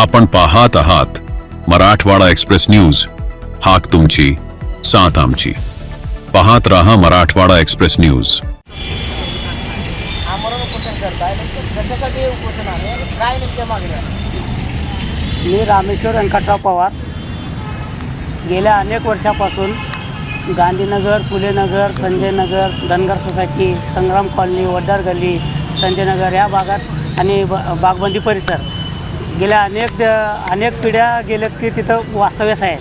आपण पाहत आहात मराठवाडा एक्सप्रेस न्यूज. हाक तुमची साथ आमची. पाहत रहा मराठवाडा एक्सप्रेस न्यूज. आमरण उपोषण करताय नेमकं कशासाठी उपोषण आहे? आणि काय नेमक्या मागण्या आहेत? मी रामेश्वर व्यंकटराव पवार. गेल्या अनेक वर्षापासून गांधीनगर फुलेनगर संजयनगर धनगर सोसायटी संग्राम कॉलनी वड्डार गल्ली संजयनगर या भागात आणि बागबंदी परिसर. गेल्या अनेक अनेक पिढ्या गेल्यात की तिथं वास्तव्यास आहे.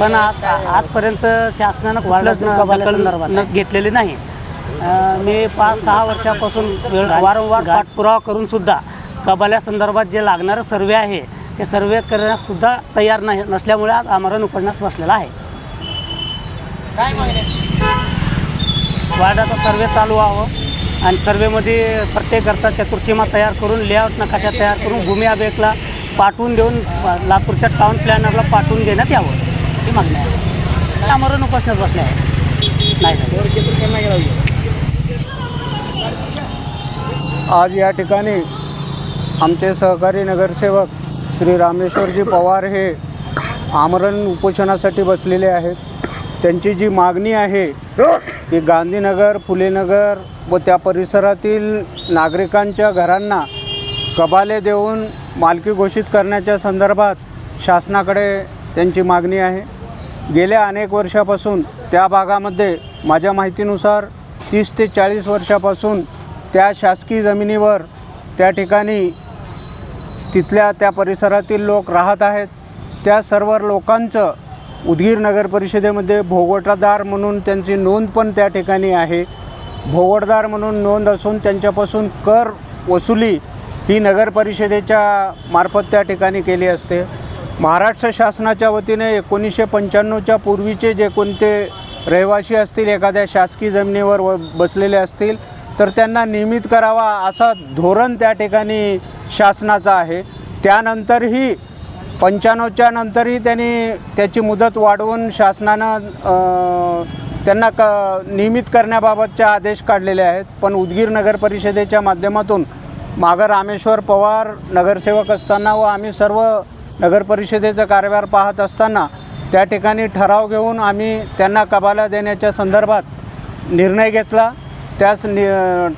पण आज आजपर्यंत शासनानं कुठलंच घेतलेली नाही. मी पाच सहा वर्षापासून वारंवार पाठपुरावा करून सुद्धा कबाल्या संदर्भात जे लागणारं सर्वे आहे ते सर्वे करण्यास सुद्धा तयार नाही नसल्यामुळे आज आमरण उपन्यास बसलेला आहे? वार्डाचा सर्वे चालू व्हावं आणि सर्वेमध्ये प्रत्येक घरचा चतुर्सीमा तयार करून लेआउट नकाशा तयार करून भूमी अभिलेखला पाठवून देऊन नागपूरच्या लातूरच्या टाउन प्लॅनरला पाठवून देण्यात यावं ही मागणी आहे. आमरण उपासण्यात बसले आहे. नाही. आज या ठिकाणी आमचे सहकारी नगरसेवक श्री रामेश्वरजी पवार हे आमरण उपोषणासाठी बसलेले आहेत. त्यांची जी मागणी आहे की गांधीनगर फुलेनगर व त्या परिसरातील नागरिकांच्या घरांना कबाले देऊन मालकी घोषित करण्याच्या संदर्भात शासनाकडे त्यांची मागणी आहे. गेल्या अनेक वर्षापासून त्या भागामध्ये माझ्या माहितीनुसार तीस ते चाळीस वर्षापासून त्या शासकीय जमिनीवर त्या ठिकाणी तिथल्या त्या परिसरातील लोक राहत आहेत. त्या सर्व लोकांचं उदगीर नगर परिषदेमध्ये भोगवटादार म्हणून त्यांची नोंद पण त्या ठिकाणी आहे. भोगवटदार म्हणून नोंद असून त्यांच्यापासून कर वसुली ही नगर परिषदेच्या मार्फत त्या ठिकाणी केली असते. महाराष्ट्र शासनाच्या वतीने एकोणीसशे पंच्याण्णवच्या पूर्वीचे जे कोणते रहिवासी असतील एखाद्या शासकीय जमिनीवर व बसलेले असतील तर त्यांना नियमित करावा असा धोरण त्या ठिकाणी शासनाचा आहे. त्यानंतरही पंच्याण्णवच्या नंतरही त्यांनी त्याची मुदत वाढवून शासनानं त्यांना क नियमित करण्याबाबतचे आदेश काढलेले आहेत. पण उदगीर नगर परिषदेच्या माध्यमातून मागं रामेश्वर पवार नगरसेवक असताना व आम्ही सर्व नगर परिषदेचा कारभार पाहत असताना त्या ठिकाणी ठराव घेऊन आम्ही त्यांना कबाला देण्याच्या संदर्भात निर्णय घेतला. त्यास नि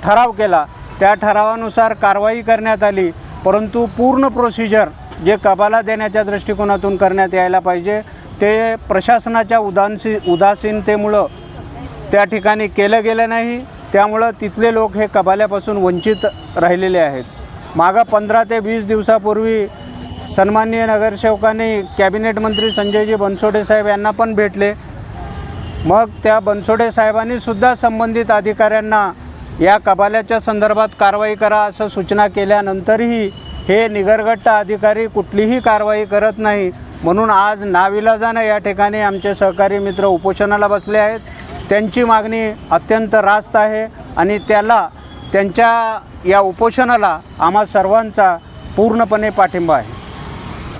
ठराव केला. त्या ठरावानुसार कारवाई करण्यात आली. परंतु पूर्ण प्रोसिजर जे कबाला देण्याच्या दृष्टिकोनातून करण्यात यायला पाहिजे ते प्रशासनाच्या उदासी उदासीनतेमुळं त्या ठिकाणी केलं गेलं नाही. त्यामुळं तिथले लोक हे कबाल्यापासून वंचित राहिलेले आहेत. मागं पंधरा ते वीस दिवसापूर्वी सन्माननीय नगरसेवकांनी कॅबिनेट मंत्री संजयजी बनसोडे साहेब यांना पण भेटले. मग त्या बनसोडे साहेबांनीसुद्धा संबंधित अधिकाऱ्यांना या कबाल्याच्या संदर्भात कारवाई करा असं सूचना केल्यानंतरही हे निगरगट्ट अधिकारी कुठलीही कारवाई करत नाही. म्हणून आज नाविलाजानं या ठिकाणी आमचे सहकारी मित्र उपोषणाला बसले आहेत. त्यांची मागणी अत्यंत रास्त आहे आणि त्याला त्यांच्या या उपोषणाला आम्हा सर्वांचा पूर्णपणे पाठिंबा आहे.